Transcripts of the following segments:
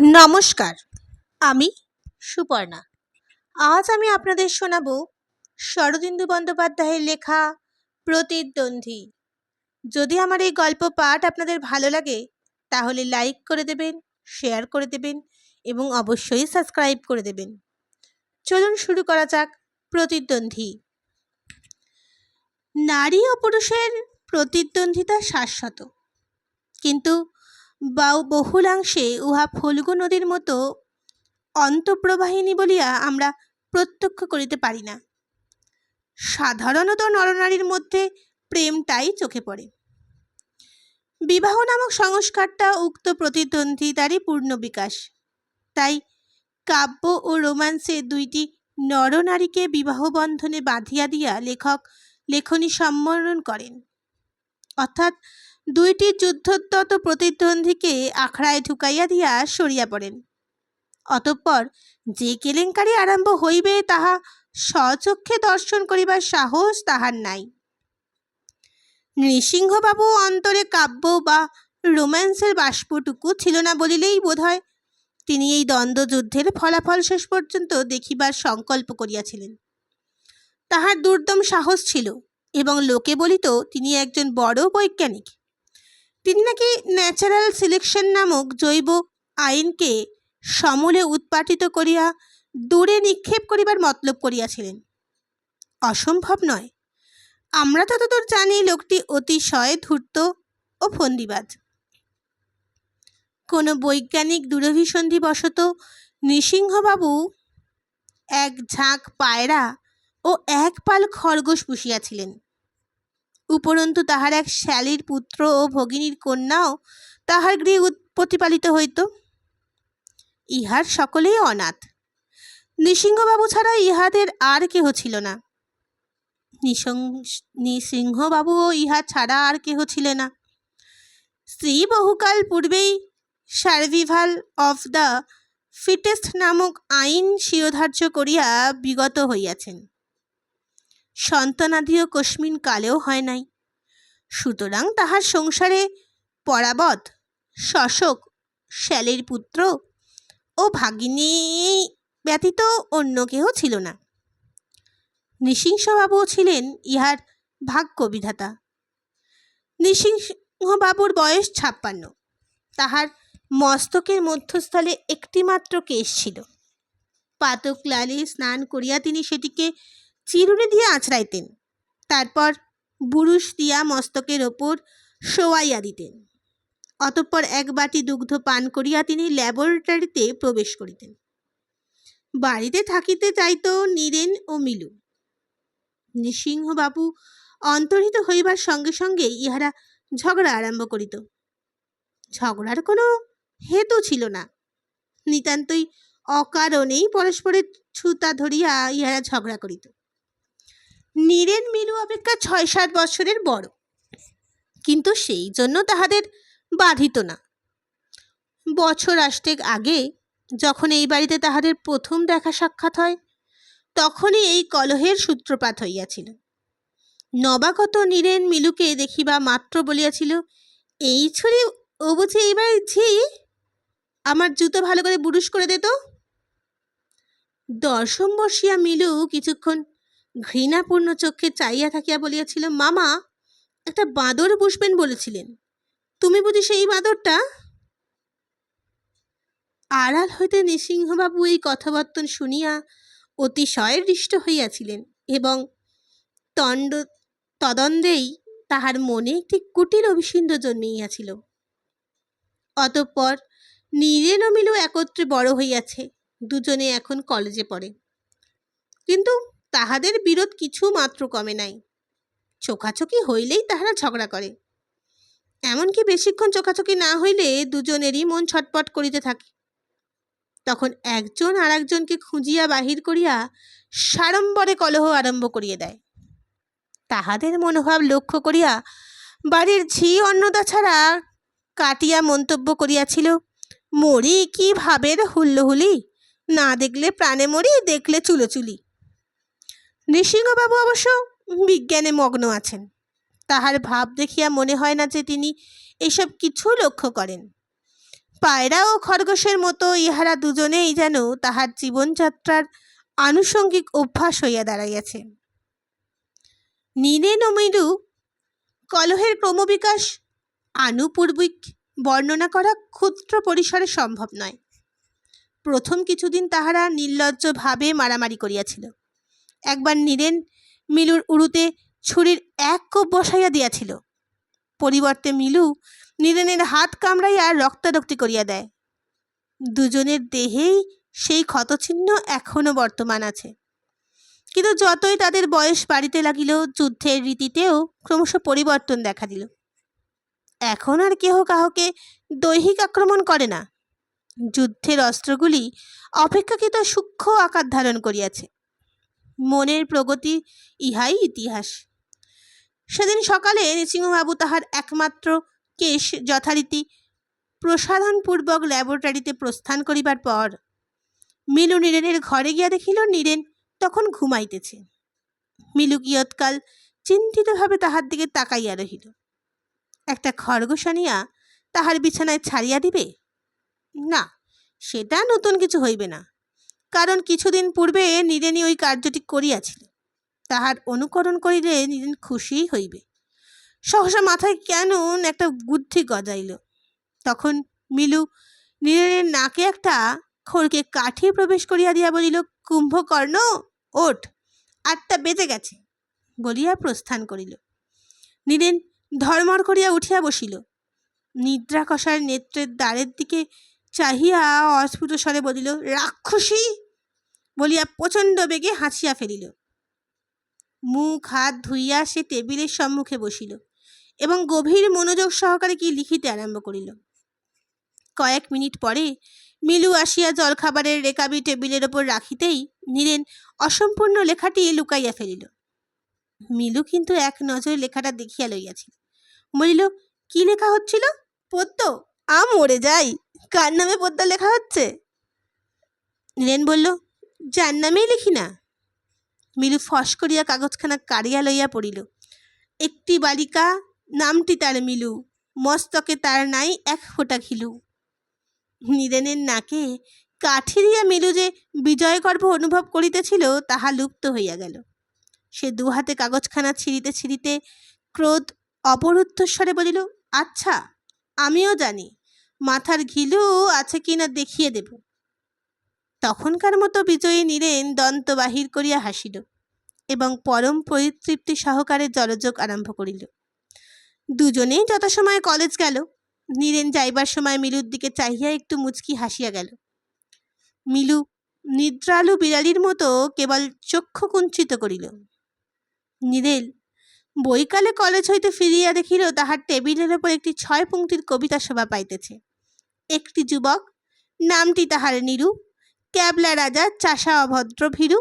নমস্কার, আমি সুপর্ণা। আজ আমি আপনাদের শোনাব শরদিন্দু বন্দ্যোপাধ্যায়ের লেখা প্রতিদ্বন্দ্বী। যদি আমার এই গল্প পাঠ আপনাদের ভালো লাগে, তাহলে লাইক করে দেবেন শেয়ার করে দেবেন এবং অবশ্যই সাবস্ক্রাইব করে দেবেন। চলুন শুরু করা যাক প্রতিদ্বন্দ্বী। নারী ও পুরুষের প্রতিদ্বন্দ্বিতা শাশ্বত। কিন্তু বা- বহুলাংশে উহা ফল্গু নদীর মতো অন্তঃপ্রবাহিনী বলিয়া আমরা প্রত্যক্ষ করিতে পারি না। সাধারণত নরনারীর মধ্যে প্রেমটাই চোখে পড়ে। বিবাহ নামক সংস্কারটা উক্ত প্রতিদ্বন্দ্বিতারই পূর্ণ বিকাশ। তাই কাব্য ও রোমান্সে দুইটি নরনারীকে বিবাহ বন্ধনে বাঁধিয়া দিয়া লেখক লেখনী সম্বরণ করেন। অর্থাৎ দুইটি যুদ্ধোত্তত প্রতিদ্বন্দ্বীকে আখড়ায় ঢুকাইয়া দিয়া সরিয়া পড়েন। অতঃপর যে কেলেঙ্কারি আরম্ভ হইবে, তাহা স্বচক্ষে দর্শন করিবার সাহস তাহার নাই। নৃসিংহবাবু অন্তরে কাব্য বা রোম্যান্সের বাষ্পটুকু ছিল না বলিলেই বোধ হয় তিনি এই দ্বন্দ্বযুদ্ধের ফলাফল শেষ পর্যন্ত দেখিবার সংকল্প করিয়াছিলেন। তাহার দুর্দম সাহস ছিল এবং লোকে বলিত, তিনি একজন বড় বৈজ্ঞানিক। তিনি নাকি ন্যাচারাল সিলেকশন নামক জৈব আইনকে সমূলে উৎপাটিত করিয়া দূরে নিক্ষেপ করিবার মতলব করিয়াছিলেন। অসম্ভব নয়। আমরা ততদূর জানি লোকটি অতিশয় ধূর্ত ও ফন্দিবাজ। কোনো বৈজ্ঞানিক দূরভিসন্ধিবশত নৃসিংহবাবু এক ঝাঁক পায়রা ও এক পাল খরগোশ পুষিয়াছিলেন। উপরন্তু তাহার এক শ্যালীর পুত্র ও ভগিনীর কন্যাও তাহার গৃহে প্রতিপালিত হইত। ইহার সকলেই অনাথ। নৃসিংহবাবু ছাড়া ইহাদের আর কেহ ছিল না। নৃসং- নৃসিংহবাবুও ইহা ছাড়া আর কেহ ছিলে না। স্ত্রী বহুকাল পূর্বেই সার্ভিভাল অফ দ্য ফিটেস্ট নামক আইন শিরোধার্য করিয়া বিগত হইয়াছেন। সন্তানাদিও কস্মিন কালেও হয় নাই। সুতরাং তাহার সংসারে পরাবত শশক শ্যালের পুত্র ও ভাগিনী ব্যতীত অন্য কেহ ছিল না। নৃসিংহবাবুও ছিলেন ইহার ভাগ্য বিধাতা নৃসিংহবাবুর বয়স ছাপ্পান্ন। তাহার মস্তকের মধ্যস্থলে একটিমাত্র কেশ ছিল। পাতক লালে স্নান করিয়া তিনি সেটিকে চিরুনি দিয়ে আঁচড়াইতেন তারপর বুরুশ দিয়া মস্তকের ওপর শোয়াইয়া দিতেন। অতঃপর এক বাটি দুগ্ধ পান করিয়া তিনি ল্যাবরেটরিতে প্রবেশ করিতেন। বাড়িতে থাকিতে চাইত নীরেন ও মিলু। নৃসিংহবাবু অন্তর্হিত হইবার সঙ্গে সঙ্গে ইহারা ঝগড়া আরম্ভ করিত। ঝগড়ার কোনো হেতু ছিল না। নিতান্তই অকারণেই পরস্পরের ছুতা ধরিয়া ইহারা ঝগড়া করিত। নীরেন মিলু অপেক্ষা ছয় সাত বছরের বড়। কিন্তু সেই জন্য তাহাদের বাধিত না। বছর আষ্টেক আগে যখন এই বাড়িতে তাহাদের প্রথম দেখা সাক্ষাৎ হয়, তখনই এই কলহের সূত্রপাত হইয়াছিল। নবাগত নীরেন মিলুকে দেখিবা মাত্র বলিয়াছিল, এই ছুরি, ও বুঝি এইবার ঝি, আমার জুতো ভালো করে বুরুশ করে দে তো। দর্শন বসিয়া মিলু কিছুক্ষণ ঘৃণাপূর্ণ চক্ষে চাইয়া থাকিয়া বলিয়াছিল, মামা, একটা বাঁদর পুষবেন বলেছিলেন। তুমি বুঝি সেই বাঁদরটা? আড়াল হইতে নৃসিংহবাবু এই কথাবর্তন শুনিয়া অতিশয় হৃষ্ট হইয়াছিলেন এবং তণ্ড তদন্দেই তাহার মনে একটি কুটির অভিসিন্ধ জন্মিয়াছিল। অতঃপর নীরেন মিলু একত্রে বড় হইয়াছে, দুজনে এখন কলেজে পড়ে। কিন্তু তাহাদের বিরোধ কিছু মাত্র কমে নাই। চোখাচোখি হইলেই তাহারা ঝগড়া করে। এমনকি বেশিক্ষণ চোখাচোখি না হইলে দুজনেরই মন ছটপট করিতে থাকে। তখন একজন আর একজনকে খুঁজিয়া বাহির করিয়া সাড়ম্বরে কলহ আরম্ভ করিয়া দেয়। তাহাদের মনোভাব লক্ষ্য করিয়া বাড়ির ঝি অন্নদা ছাড়া কাটিয়া মন্তব্য করিয়াছিল, মরি কি ভাবের হুল্লোহুলি না দেখলে প্রাণে মরি, দেখলে চুলোচুলি। নৃসিংহবাবু অবশ্য বিজ্ঞানে মগ্ন আছেন। তাহার ভাব দেখিয়া মনে হয় না যে তিনি এসব কিছু লক্ষ্য করেন। পায়রা ও খরগোশের মতো ইহারা দুজনেই যেন তাহার জীবনযাত্রার আনুষঙ্গিক অভ্যাস হইয়া দাঁড়াইয়াছে। নীলেন ও মৃদু কলহের ক্রমবিকাশ আনুপূর্বিক বর্ণনা করা ক্ষুদ্র পরিসরে সম্ভব নয়। প্রথম কিছুদিন তাহারা নির্লজ্জভাবে মারামারি করিয়াছিল। একবার নীরেন মিলুর উড়ুতে ছুরির এক কোপ বসাইয়া দিয়াছিল। পরিবর্তে মিলু নীরেনের হাত কামড়াইয়া রক্তারক্তি করিয়া দেয়। দুজনের দেহেই সেই ক্ষতচিহ্ন এখনও বর্তমান আছে। কিন্তু যতই তাদের বয়স বাড়িতে লাগিল, যুদ্ধের রীতিতেও ক্রমশ পরিবর্তন দেখা দিল। এখন আর কেহ কাহকে দৈহিক আক্রমণ করে না। যুদ্ধের অস্ত্রগুলি অপেক্ষাকৃত সূক্ষ্ম আকার ধারণ করিয়াছে। মনের প্রগতি ইহাই ইতিহাস। সেদিন সকালে নৃসিংহবাবু তাহার একমাত্র কেশ যথারীতি প্রসাধনপূর্বক ল্যাবরেটরিতে প্রস্থান করিবার পর মিলু নীরেনের ঘরে গিয়া দেখিল নীরেন তখন ঘুমাইতেছে। মিলু কিয়ৎকাল চিন্তিতভাবে তাহার দিকে তাকাইয়া রহিল। একটা খরগোশ আনিয়া তাহার বিছানায় ছাড়িয়া দিবে? না, সেটা নতুন কিছু হইবে না। কারণ কিছুদিন পূর্বে নীরেনি ওই কার্যটি করিয়াছিল। তাহার অনুকরণ করিলে নীরেন খুশিই হইবে। সহসা মাথায় কেন একটা বুদ্ধি গজাইল। তখন মিলু নীরেনের নাকে একটা খড়কে কাঠি প্রবেশ করিয়া দিয়া বলিল, কুম্ভকর্ণ, ওঠ, আটটা বেজে গেছে। বলিয়া প্রস্থান করিল। নীরেন ধর্মর করিয়া উঠিয়া বসিল। নিদ্রা কষার নেত্রের দ্বারের দিকে চাহিয়া অস্ফুট স্বরে বলিল, রাক্ষসী! বলিয়া প্রচণ্ড বেগে হাসিয়া ফেলিল। মুখ হাত ধুইয়া সে টেবিলের সম্মুখে বসিল এবং গভীর মনোযোগ সহকারে কি লিখিতে আরম্ভ করিল। কয়েক মিনিট পরে মিলু আসিয়া জলখাবারের রেকাবি টেবিলের ওপর রাখিতেই নীরেন অসম্পূর্ণ লেখাটি লুকাইয়া ফেলিল। মিলু কিন্তু এক নজরে লেখাটা দেখিয়া লইয়াছিল। বলিল, কি লেখা হচ্ছিল? পদ্য আ মরে যাই কার নামে পদ্য লেখা হচ্ছে? নীরেন বলল, যার নামেই লিখি না। মিলু ফস করিয়া কাগজখানা কাড়িয়া লইয়া পড়িল। একটি বালিকা, নামটি তার মিলু, মস্তকে তার নাই এক ফোঁটা ঘিলু নীরেনের নাকে কাঠি দিয়া মিলু যে বিজয়গর্ব অনুভব করিতেছিল, তাহা লুপ্ত হইয়া গেল। সে দু হাতে কাগজখানা ছিঁড়িতে ছিঁড়িতে ক্রোধ অপরুদ্ধস্বরে বলিল আচ্ছা আমিও জানি। মাথার ঘিলু আছে কিনা দেখিয়ে দেব। তখনকার মতো বিজয়ী নীরেন দন্ত বাহির করিয়া হাসিল এবং পরম পরিতৃপ্তি সহকারে জলযোগ আরম্ভ করিল। দুজনেই যথাসময়ে কলেজ গেল। নীরেন যাইবার সময় মিলুর দিকে চাহিয়া একটু মুচকি হাসিয়া গেল। মিলু নিদ্রালু বিড়ালির মতো কেবল চক্ষু কুঞ্চিত করিল। নীরেল, বৈকালে কলেজ হইতে ফিরিয়া দেখিল তাহার টেবিলের ওপর একটি ছয় পঙ্ক্তির কবিতা শোভা পাইতেছে। একটি যুবক। নামটি তাহার নিরু। ক্যাবলা রাজা চাষা অভদ্র ভীরু।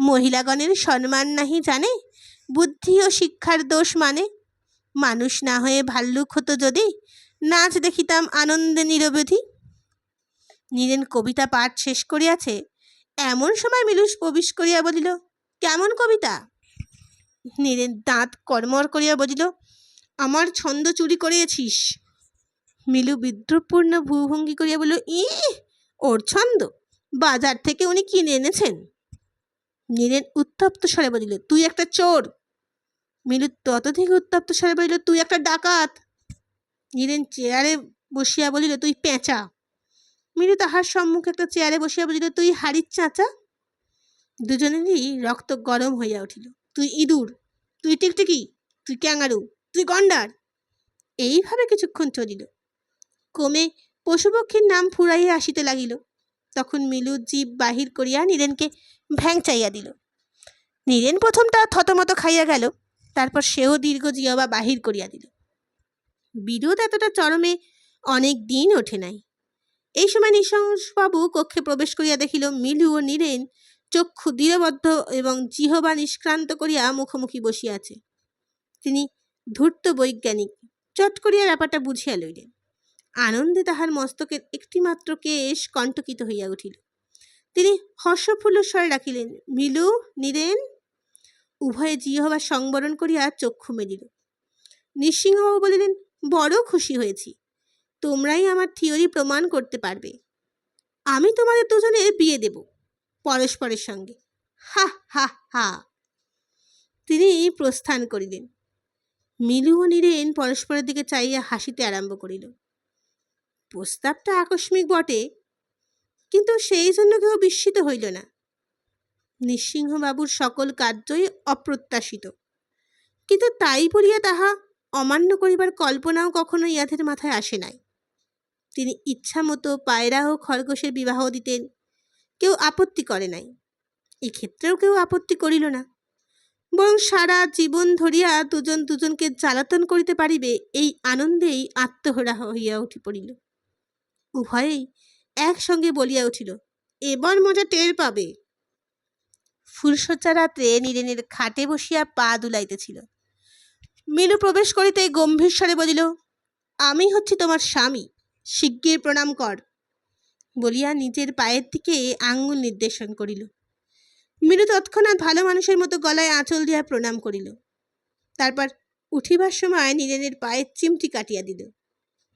মহিলাগণের সম্মান নাহি জানে, বুদ্ধি ও শিক্ষার দোষ মানে। মানুষ না হয়ে ভাল্লুক হতো যদি, নাচ দেখিতাম আনন্দে নিরবধি। নীরেন কবিতা পাঠ শেষ করিয়াছে, এমন সময় মিলুষ প্রবেশ করিয়া বলিল, কেমন কবিতা? নীরেন দাঁত কর্মর করিয়া বলিল, আমার ছন্দ চুরি করিয়েছিস। মিলু বিদ্রুপপূর্ণ ভূভঙ্গি করিয়া বলিল ই ওর ছন্দ। বাজার থেকে উনি কিনে এনেছেন। নীরেন উত্তপ্ত স্বরে বলিল, তুই একটা চোর। মিলু ততধিক উত্তপ্ত স্বরে বলিল, তুই একটা ডাকাত। নীরেন চেয়ারে বসিয়া বলিল, তুই পেঁচা। মিলু তাহার সম্মুখে একটা চেয়ারে বসিয়া বলিল, তুই হাড়ির চাঁচা? দুজনেরই রক্ত গরম হইয়া উঠিল, তুই ইঁদুর, তুই টিকটিকি, তুই ক্যাঙ্গারু তুই গন্ডার। এইভাবে কিছুক্ষণ চলিল। কমে পশুপক্ষীর নাম ফুরাইয়া আসিতে লাগিল। তখন মিলু জীব বাহির করিয়া নীরেনকে ভ্যাং চাইয়া দিল। নীরেন প্রথমটা থতমত খাইয়া গেল, তারপর সেও দীর্ঘ জিয়বা বাহির করিয়া দিল। বিরোধ এতটা চরমে অনেক দিন ওঠে নাই। এই সময় নৃশংসবাবু কক্ষে প্রবেশ করিয়া দেখিল মিলু ও নীরেন চক্ষু দৃঢ়বদ্ধ এবং জিহবা নিষ্ক্রান্ত করিয়া মুখোমুখি বসিয়াছে তিনি ধূর্ত বৈজ্ঞানিক। চট করিয়া ব্যাপারটা বুঝিয়া লইলেন। আনন্দে তাহার মস্তকের একটিমাত্র কেশ কণ্টকিত হইয়া উঠিল। তিনি হর্ষফুল্ল স্বরে রাখিলেন মিলু, নীরেন? উভয়ে জিহবা সংবরণ করিয়া চক্ষু মেলিল। নৃসিংহবাবু বলিলেন, বড় খুশি হয়েছি। তোমরাই আমার থিওরি প্রমাণ করতে পারবে। আমি তোমাদের দুজনের বিয়ে দেব পরস্পরের সঙ্গে। হা হা হা। তিনি প্রস্থান করিলেন। মিলু ও নীরেন পরস্পরের দিকে চাইয়া হাসিতে আরম্ভ করিল। প্রস্তাবটা আকস্মিক বটে, কিন্তু সেই জন্য কেউ বিস্মিত হইল না। নৃসিংহবাবুর সকল কার্যই অপ্রত্যাশিত, কিন্তু তাই বলিয়া তাহা অমান্য করিবার কল্পনাও কখনো ইয়াদের মাথায় আসে নাই। তিনি ইচ্ছামতো পায়রা ও খরগোশের বিবাহ দিতেন, কেউ আপত্তি করে নাই এক্ষেত্রেও কেউ আপত্তি করিল না। বরং সারা জীবন ধরিয়া দুজন দুজনকে জ্বালাতন করিতে পারিবে, এই আনন্দেই আত্মহরা হইয়া উঠি পড়িল। উভয়েই একসঙ্গে বলিয়া উঠিল, এবার মজা টের পাবে। ফুলশয্যা রাত্রে নীরেনের খাটে বসিয়া পা দুলাইতেছিল। মিনু প্রবেশ করিতে গম্ভীর স্বরে বলিল, আমি হচ্ছি তোমার স্বামী, শিগগির প্রণাম কর। বলিয়া নিজের পায়ের দিকে আঙ্গুল নির্দেশন করিল। মিনু তৎক্ষণাৎ ভালো মানুষের মতো গলায় আঁচল দিয়া প্রণাম করিল। তারপর উঠিবার সময় নীরেনের পায়ের চিমটি কাটিয়া দিল।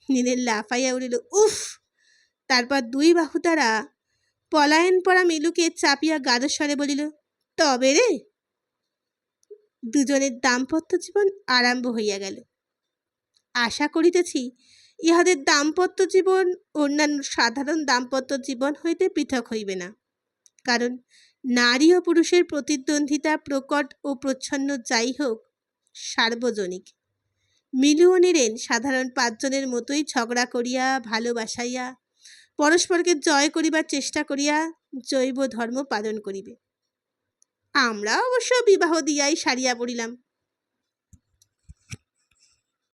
নীরেন লাফাইয়া উঠিল, উফ! তারপর দুই বাহু দ্বারা পলায়ন পরা মিলুকে চাপিয়া গাদস্বরে বলিল, তবে রে? দুজনের দাম্পত্য জীবন আরম্ভ হইয়া গেল। আশা করিতেছি ইহাদের দাম্পত্য জীবন অন্যান্য সাধারণ দাম্পত্য জীবন হইতে পৃথক হইবে না। কারণ নারী ও পুরুষের প্রতিদ্বন্দ্বিতা প্রকট ও প্রচ্ছন্ন যাই হোক, সার্বজনিক। মিলু ও নীরেন সাধারণ পাঁচজনের মতোই ঝগড়া করিয়া, ভালোবাসাইয়া পরস্পরকে জয় করিবার চেষ্টা করিয়া জৈব ধর্ম পালন করিবে। আমরা অবশ্য বিবাহ দিয়াই সারিয়া পড়িলাম।